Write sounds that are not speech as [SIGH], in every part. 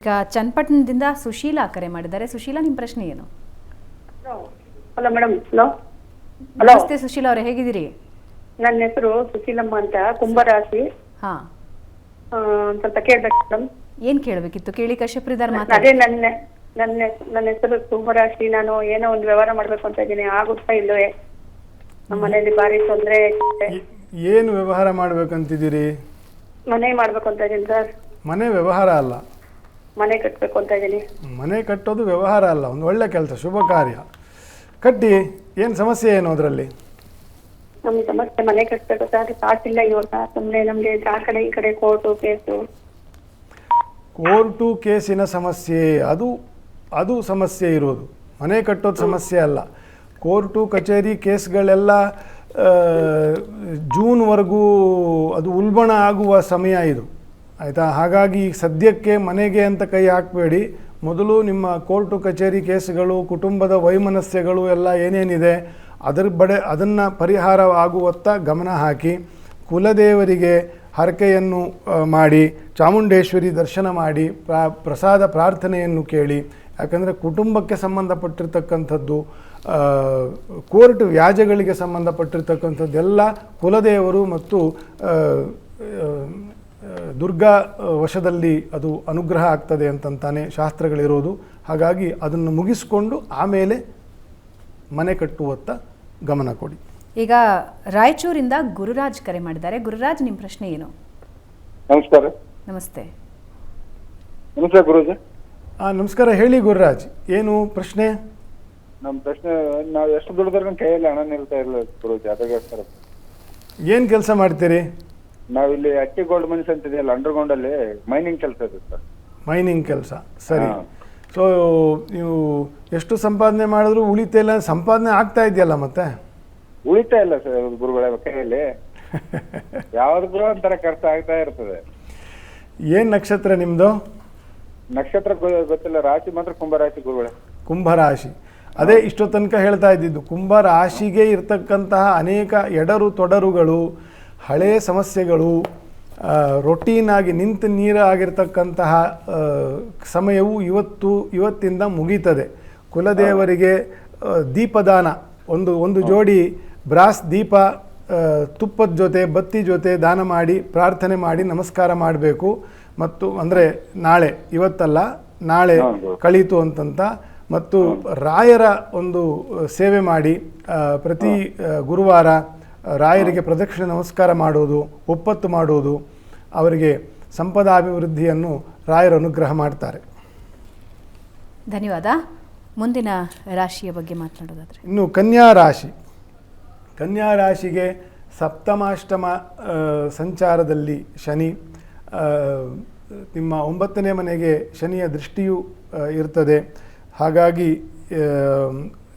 ಈಗ ಚನ್ನಪಟ್ಟಣದಿಂದ ಸುಶೀಲಾ ಕರೆ ಮಾಡಿದ್ದಾರೆ. ಸುಶೀಲಾ ನಿಮ್ಮ ಪ್ರಶ್ನೆ ಏನು? ಹಲೋ ಮೇಡಮ್ ಹಲೋ ಹಲೋ ನಮಸ್ತೆ ಸುಶೀಲಾ ಅವರೇ ಹೇಗಿದ್ದೀರಿ? ನನ್ನ ಹೆಸರು ಸುಶೀಲಮ್ಮ ಅಂತ ಕುಂಭರಾಶಿ ಹಾ. ಆ, ಒಂದ್ ಸ್ವಲ್ಪ ಕೇಳ್ಬೇಕು ಮೇಡಮ್ ಏನ್ ಕೇಳಬೇಕಿತ್ತು? ಕೇಳಿ ಕಶ್ಯಪ್ರಿದಾರ್ ಮಾತಾಡಿ. ಅದೇ ನನ್ನ ನನ್ನ ಹೆಸ್- ನನ್ನ ಹೆಸರು ಕುಂಭರಾಶಿ ನಾನು ಏನೋ ಒಂದು ವ್ಯವಹಾರ ಮಾಡ್ಬೇಕು ಅಂತ ಇದ್ದೀನಿ. ಆಗುತ್ತಾ ಇಲ್ಲವೇ ನಮ್ಮ ಮನೆಯಲ್ಲಿ ಭಾರಿ ತೊಂದರೆ ಏನು ವ್ಯವಹಾರ ಮಾಡ್ಬೇಕಂತಿದ್ದೀರಿ? ಮನೆ ಮಾಡ್ಬೇಕು ಅಂತ ಇದ್ದೀನಿ ಸರ್ ಮನೆ ವ್ಯವಹಾರ ಅಲ್ಲ. ಮನೆ ಕಟ್ಟಬೇಕು ಅಂತ ಇದ್ದೀನಿ. ಮನೆ ಕಟ್ಟೋದು ವ್ಯವಹಾರ ಅಲ್ಲ ಒಂದು ಒಳ್ಳೆ ಕೆಲಸ ಶುಭ ಕಾರ್ಯ. ಕಟ್ಟಿ ಏನು ಸಮಸ್ಯೆ ಏನು ಅದರಲ್ಲಿ? ನಮ್ಮ ಸಮಸ್ಯೆ ಮನೆ ಕಟ್ಟಬೇಕು ಸರ್ ಕಾಸಿಲ್ಲ ಇವಾಗ ಸುಮ್ಮನೆ ನಮಗೆ ಆ ಕಡೆ ಈ ಕಡೆ ಕೋರ್ಟು ಕೇಸು ಕೋರ್ಟು ಕೇಸಿನ ಸಮಸ್ಯೆ ಅದು ಅದು ಸಮಸ್ಯೆ ಇರೋದು. ಮನೆ ಕಟ್ಟೋದು ಸಮಸ್ಯೆ ಅಲ್ಲ. ಕೋರ್ಟು ಕಚೇರಿ ಕೇಸ್ಗಳೆಲ್ಲ ಜೂನ್ವರೆಗೂ ಅದು ಉಲ್ಬಣ ಆಗುವ ಸಮಯ ಇದು. ಆಯಿತಾ? ಹಾಗಾಗಿ ಈಗ ಸದ್ಯಕ್ಕೆ ಮನೆಗೆ ಅಂತ ಕೈ ಹಾಕಬೇಡಿ. ಮೊದಲು ನಿಮ್ಮ ಕೋರ್ಟು ಕಚೇರಿ ಕೇಸ್ಗಳು, ಕುಟುಂಬದ ವೈಮನಸ್ಯಗಳು ಎಲ್ಲ ಏನೇನಿದೆ, ಅದರ ಬಡೆ ಅದನ್ನು ಪರಿಹಾರ ಆಗುವತ್ತ ಗಮನ ಹಾಕಿ, ಕುಲದೇವರಿಗೆ ಹರಕೆಯನ್ನು ಮಾಡಿ, ಚಾಮುಂಡೇಶ್ವರಿ ದರ್ಶನ ಮಾಡಿ, ಪ್ರಾ, ಪ್ರಸಾದ ಪ್ರಾರ್ಥನೆಯನ್ನು ಕೇಳಿ. ಯಾಕಂದರೆ ಕುಟುಂಬಕ್ಕೆ ಸಂಬಂಧಪಟ್ಟಿರ್ತಕ್ಕಂಥದ್ದು ಕೋರ್ಟ್ ವ್ಯಾಜ್ಯಗಳಿಗೆ ಸಂಬಂಧಪಟ್ಟಿರ್ತಕ್ಕಂಥದ್ದೆಲ್ಲ ಕುಲದೇವರು ಮತ್ತು ದುರ್ಗಾ ವಶದಲ್ಲಿ ಅದು ಅನುಗ್ರಹ ಆಗ್ತದೆ ಅಂತಂತಾನೆ ಶಾಸ್ತ್ರಗಳಿರೋದು. ಹಾಗಾಗಿ ಅದನ್ನು ಮುಗಿಸ್ಕೊಂಡು ಆಮೇಲೆ ಮನೆ ಕಟ್ಟುವತ್ತ ಗಮನ ಕೊಡಿ. ಈಗ ರಾಯಚೂರಿಂದ ಗುರುರಾಜ್ ಕರೆ ಮಾಡಿದ್ದಾರೆ. ಗುರುರಾಜ್ ನಿಮ್ಮ ಪ್ರಶ್ನೆ ಏನು? ನಮಸ್ಕಾರ. ನಮಸ್ತೆ. ನಮಸ್ಕಾರ ಗುರುಜಿ. ಆ, ನಮಸ್ಕಾರ ಹೇಳಿ ಗುರುರಾಜ್ ಏನು ಪ್ರಶ್ನೆ? ನಮ್ಮ ಪ್ರಶ್ನೆ ನಾವು ಎಷ್ಟು ದುಡಿದ್ರೆ ಕೈಯಲ್ಲಿ ಹಣ ನಿಲ್ತಾ ಇಲ್ಲ ಗುರುಜಿ ಅದಕ್ಕೋಸ್ಕರ ಏನು ಕೆಲಸ ಮಾಡ್ತೀರಿ? ನಾವಿಲ್ಲಿ ಅಟ್ಟಿ ಗೋಲ್ಡ್ ಮೈನ್ಸ್ ಅಂತ ಇದೆಯಲ್ಲ ಅಂಡರ್ಗ್ರೌಂಡ್ ಅಲ್ಲಿ ಮೈನಿಂಗ್ ಕೆಲಸ ಇದೆ ಸರ್. ಮೈನಿಂಗ್ ಕೆಲಸ ಸರಿ. ಹಾ. ಸೊ ನೀವು ಎಷ್ಟು ಸಂಪಾದನೆ ಮಾಡಿದ್ರು ಉಳಿತಾ ಇಲ್ಲ ಸಂಪಾದನೆ ಆಗ್ತಾ ಇದೆಯಲ್ಲ ಮತ್ತೆ? ಉಳಿತಾ ಇಲ್ಲ ಸರ್ ಗುರುಗಳ ಕೈಯಲ್ಲಿ. [LAUGHS] ಯಾವ್ದು ಒಂಥರ ಖರ್ಚು ಆಗ್ತಾ ಇರ್ತದೆ. ಏನ್ ನಕ್ಷತ್ರ ನಿಮ್ಮದು ನಕ್ಷತ್ರ ಗೊ- ಗೊತ್ತಿಲ್ಲ ರಾಶಿ ಮಾತ್ರ ಕುಂಭರಾಶಿ ಗುರುಗಳೇ. ಕುಂಭರಾಶಿ ಅದೇ ಇಷ್ಟೋ ತನಕ ಹೇಳ್ತಾ ಇದ್ದಿದ್ದು ಕುಂಭ ರಾಶಿಗೆ ಇರ್ತಕ್ಕಂತಹ ಅನೇಕ ಎಡರು ತೊಡರುಗಳು ಹಳೆಯ ಸಮಸ್ಯೆಗಳು ರೊಟೀನಾಗಿ ನಿಂತು ನೀರಾಗಿರ್ತಕ್ಕಂತಹ ಆಗಿರ್ತಕ್ಕಂತಹ ಸಮಯವು ಇವತ್ತು ಇವತ್ತಿಂದ ಮುಗೀತದೆ. ಕುಲದೇವರಿಗೆ ದೀಪದಾನ ಒಂದು ಒಂದು ಜೋಡಿ ಬ್ರಾಸ್ ದೀಪ ತುಪ್ಪದ ಜೊತೆ ಬತ್ತಿ ಜೊತೆ ದಾನ ಮಾಡಿ ಪ್ರಾರ್ಥನೆ ಮಾಡಿ ನಮಸ್ಕಾರ ಮಾಡಬೇಕು. ಮತ್ತು ಅಂದರೆ ನಾಳೆ ಇವತ್ತಲ್ಲ ನಾಳೆ. ಕಳೀತು ಅಂತಂತ. ಮತ್ತು ರಾಯರ ಒಂದು ಸೇವೆ ಮಾಡಿ ಪ್ರತಿ ಗುರುವಾರ ರಾಯರಿಗೆ ಪ್ರದಕ್ಷಿಣೆ ನಮಸ್ಕಾರ ಮಾಡುವುದು ಒಪ್ಪತ್ತು ಮಾಡುವುದು ಅವರಿಗೆ ಸಂಪದಾಭಿವೃದ್ಧಿಯನ್ನು ರಾಯರ ಅನುಗ್ರಹ ಮಾಡ್ತಾರೆ. ಧನ್ಯವಾದ. ಮುಂದಿನ ರಾಶಿಯ ಬಗ್ಗೆ ಮಾತನಾಡೋದಾದರೆ. ಇನ್ನು ಕನ್ಯಾ ರಾಶಿ. ಕನ್ಯಾ ರಾಶಿಗೆ ಸಪ್ತಮಾಷ್ಟಮ ಸಂಚಾರದಲ್ಲಿ ಶನಿ ನಿಮ್ಮ ಒಂಬತ್ತನೇ ಮನೆಗೆ ಶನಿಯ ದೃಷ್ಟಿಯು ಇರ್ತದೆ. ಹಾಗಾಗಿ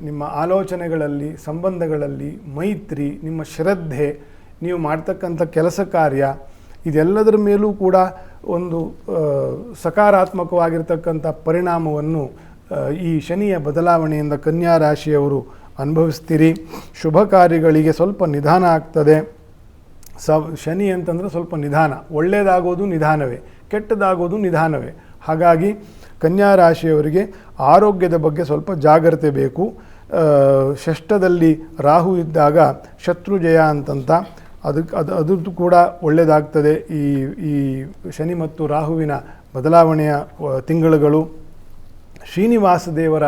ನಿಮ್ಮ ಆಲೋಚನೆಗಳಲ್ಲಿ, ಸಂಬಂಧಗಳಲ್ಲಿ, ಮೈತ್ರಿ, ನಿಮ್ಮ ಶ್ರದ್ಧೆ, ನೀವು ಮಾಡ್ತಕ್ಕಂಥ ಕೆಲಸ ಕಾರ್ಯ, ಇದೆಲ್ಲದರ ಮೇಲೂ ಕೂಡ ಒಂದು ಸಕಾರಾತ್ಮಕವಾಗಿರ್ತಕ್ಕಂಥ ಪರಿಣಾಮವನ್ನು ಈ ಶನಿಯ ಬದಲಾವಣೆಯಿಂದ ಕನ್ಯಾ ರಾಶಿಯವರು ಅನುಭವಿಸ್ತೀರಿ. ಶುಭ ಕಾರ್ಯಗಳಿಗೆ ಸ್ವಲ್ಪ ನಿಧಾನ ಆಗ್ತದೆ. ಸ, ಶನಿ ಅಂತಂದರೆ ಸ್ವಲ್ಪ ನಿಧಾನ. ಒಳ್ಳೆಯದಾಗೋದು ನಿಧಾನವೇ, ಕೆಟ್ಟದಾಗೋದು ನಿಧಾನವೇ. ಹಾಗಾಗಿ ಕನ್ಯಾ ರಾಶಿಯವರಿಗೆ ಆರೋಗ್ಯದ ಬಗ್ಗೆ ಸ್ವಲ್ಪ ಜಾಗ್ರತೆ ಬೇಕು. ಷಷ್ಠದಲ್ಲಿ ರಾಹು ಇದ್ದಾಗ ಶತ್ರು ಜಯ ಅಂತಂತ ಅದಕ್ಕೆ ಅದು ಕೂಡ ಒಳ್ಳೆಯದಾಗ್ತದೆ ಈ ಈ ಶನಿ ಮತ್ತು ರಾಹುವಿನ ಬದಲಾವಣೆಯ ತಿಂಗಳುಗಳು. ಶ್ರೀನಿವಾಸ ದೇವರ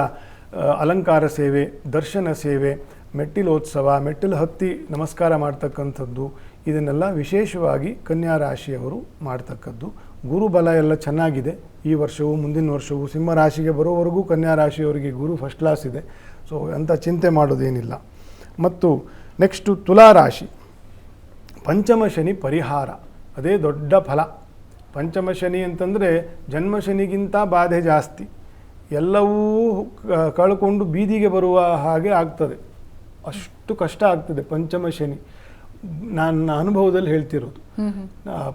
ಅಲಂಕಾರ ಸೇವೆ, ದರ್ಶನ ಸೇವೆ, ಮೆಟ್ಟಿಲೋತ್ಸವ ಮೆಟ್ಟಿಲು ಹತ್ತಿ ನಮಸ್ಕಾರ ಮಾಡ್ತಕ್ಕಂಥದ್ದು. ಇದನ್ನೆಲ್ಲ ವಿಶೇಷವಾಗಿ ಕನ್ಯಾ ರಾಶಿಯವರು ಮಾಡ್ತಕ್ಕದ್ದು. ಗುರುಬಲ ಎಲ್ಲ ಚೆನ್ನಾಗಿದೆ. ಈ ವರ್ಷವೂ, ಮುಂದಿನ ವರ್ಷವೂ ಸಿಂಹ ರಾಶಿಗೆ ಬರೋವರೆಗೂ ಕನ್ಯಾ ರಾಶಿಯವರಿಗೆ ಗುರು ಫಸ್ಟ್ ಕ್ಲಾಸ್ ಇದೆ. ಸೊ ಅಂಥ ಚಿಂತೆ ಮಾಡೋದೇನಿಲ್ಲ. ಮತ್ತು ನೆಕ್ಸ್ಟು ತುಲಾ ರಾಶಿ ಪಂಚಮ ಶನಿ ಪರಿಹಾರ. ಅದೇ ದೊಡ್ಡ ಫಲ. ಪಂಚಮ ಶನಿ ಅಂತಂದರೆ ಜನ್ಮ ಶನಿಗಿಂತ ಬಾಧೆ ಜಾಸ್ತಿ. ಎಲ್ಲವೂ ಕಳ್ಕೊಂಡು ಬೀದಿಗೆ ಬರುವ ಹಾಗೆ ಆಗ್ತದೆ. ಅಷ್ಟು ಕಷ್ಟ ಆಗ್ತದೆ ಪಂಚಮ ಶನಿ. ನನ್ನ ಅನುಭವದಲ್ಲಿ ಹೇಳ್ತಿರೋದು.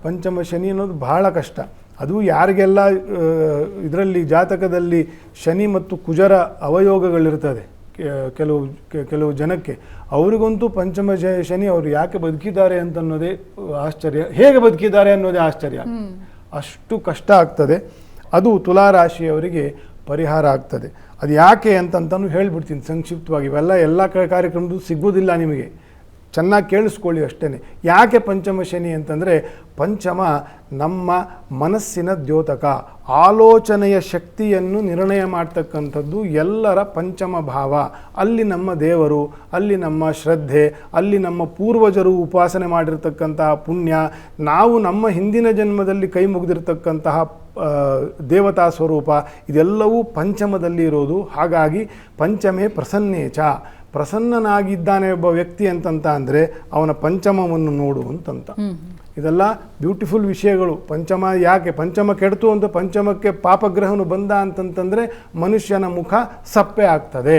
ಪಂಚಮ ಶನಿ ಅನ್ನೋದು ಬಹಳ ಕಷ್ಟ. ಅದು ಯಾರಿಗೆಲ್ಲ ಇದರಲ್ಲಿ ಜಾತಕದಲ್ಲಿ ಶನಿ ಮತ್ತು ಕುಜರ ಅವಯೋಗಗಳಿರ್ತದೆ ಕೆಲವು ಕೆಲವು ಜನಕ್ಕೆ. ಅವರಿಗಂತೂ ಪಂಚಮ ಶನಿ ಅವರು ಯಾಕೆ ಬದುಕಿದ್ದಾರೆ ಅಂತ ಅನ್ನೋದೇ ಆಶ್ಚರ್ಯ. ಹೇಗೆ ಬದುಕಿದ್ದಾರೆ ಅನ್ನೋದೇ ಆಶ್ಚರ್ಯ. ಅಷ್ಟು ಕಷ್ಟ ಆಗ್ತದೆ. ಅದು ತುಲಾರಾಶಿಯವರಿಗೆ ಪರಿಹಾರ ಆಗ್ತದೆ. ಅದು ಯಾಕೆ ಅಂತಂತನೂ ಹೇಳ್ಬಿಡ್ತೀನಿ ಸಂಕ್ಷಿಪ್ತವಾಗಿ. ಇವೆಲ್ಲ ಎಲ್ಲ ಕಾರ್ಯಕ್ರಮದ್ದು ಸಿಗೋದಿಲ್ಲ ನಿಮಗೆ. ಚೆನ್ನಾಗಿ ಕೇಳಿಸ್ಕೊಳ್ಳಿ ಅಷ್ಟೇ ಯಾಕೆ ಪಂಚಮ ಶನಿ ಅಂತಂದರೆ ಪಂಚಮ ನಮ್ಮ ಮನಸ್ಸಿನ ದ್ಯೋತಕ, ಆಲೋಚನೆಯ ಶಕ್ತಿಯನ್ನು ನಿರ್ಣಯ ಮಾಡ್ತಕ್ಕಂಥದ್ದು ಎಲ್ಲರ ಪಂಚಮ ಭಾವ. ಅಲ್ಲಿ ನಮ್ಮ ದೇವರು, ಅಲ್ಲಿ ನಮ್ಮ ಶ್ರದ್ಧೆ, ಅಲ್ಲಿ ನಮ್ಮ ಪೂರ್ವಜರು ಉಪಾಸನೆ ಮಾಡಿರ್ತಕ್ಕಂತಹ ಪುಣ್ಯ, ನಾವು ನಮ್ಮ ಹಿಂದಿನ ಜನ್ಮದಲ್ಲಿ ಕೈ ಮುಗಿದಿರ್ತಕ್ಕಂತಹ ದೇವತಾ ಸ್ವರೂಪ, ಇದೆಲ್ಲವೂ ಪಂಚಮದಲ್ಲಿ ಇರೋದು. ಹಾಗಾಗಿ ಪಂಚಮೇ ಪ್ರಸನ್ನೇಚ. ಪ್ರಸನ್ನನಾಗಿದ್ದಾನೆ ಒಬ್ಬ ವ್ಯಕ್ತಿ ಅಂತಂತ ಅಂದರೆ ಅವನ ಪಂಚಮವನ್ನು ನೋಡು ಅಂತಂತ. ಇದೆಲ್ಲ ಬ್ಯೂಟಿಫುಲ್ ವಿಷಯಗಳು. ಪಂಚಮ ಯಾಕೆ? ಪಂಚಮ ಕೆಡ್ತು ಅಂತ ಪಂಚಮಕ್ಕೆ ಪಾಪಗ್ರಹನು ಬಂದ ಅಂತಂತಂದರೆ ಮನುಷ್ಯನ ಮುಖ ಸಪ್ಪೆ ಆಗ್ತದೆ.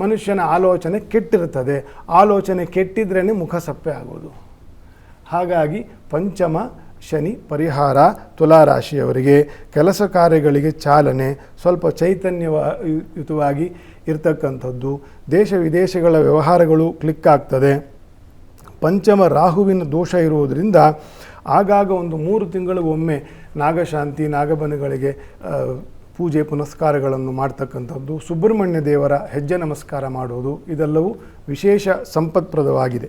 ಮನುಷ್ಯನ ಆಲೋಚನೆ ಕೆಟ್ಟಿರ್ತದೆ. ಆಲೋಚನೆ ಕೆಟ್ಟಿದ್ರೇ ಮುಖ ಸಪ್ಪೆ ಆಗೋದು. ಹಾಗಾಗಿ ಪಂಚಮ ಶನಿ ಪರಿಹಾರ ತುಲಾರಾಶಿಯವರಿಗೆ ಕೆಲಸ ಕಾರ್ಯಗಳಿಗೆ ಚಾಲನೆ, ಸ್ವಲ್ಪ ಚೈತನ್ಯಯುತವಾಗಿ ಇರ್ತಕ್ಕಂಥದ್ದು. ದೇಶ ವಿದೇಶಗಳ ವ್ಯವಹಾರಗಳು ಕ್ಲಿಕ್ ಆಗ್ತದೆ. ಪಂಚಮ ರಾಹುವಿನ ದೋಷ ಇರುವುದರಿಂದ ಆಗಾಗ ಒಂದು ಮೂರು ತಿಂಗಳಿಗೊಮ್ಮೆ ನಾಗಶಾಂತಿ, ನಾಗಬನಗಳಿಗೆ ಪೂಜೆ ಪುನಸ್ಕಾರಗಳನ್ನು ಮಾಡ್ತಕ್ಕಂಥದ್ದು. ಸುಬ್ರಹ್ಮಣ್ಯ ದೇವರ ಹೆಜ್ಜೆ ನಮಸ್ಕಾರ ಮಾಡುವುದು ಇದೆಲ್ಲವೂ ವಿಶೇಷ ಸಂಪತ್ಪ್ರದವಾಗಿದೆ.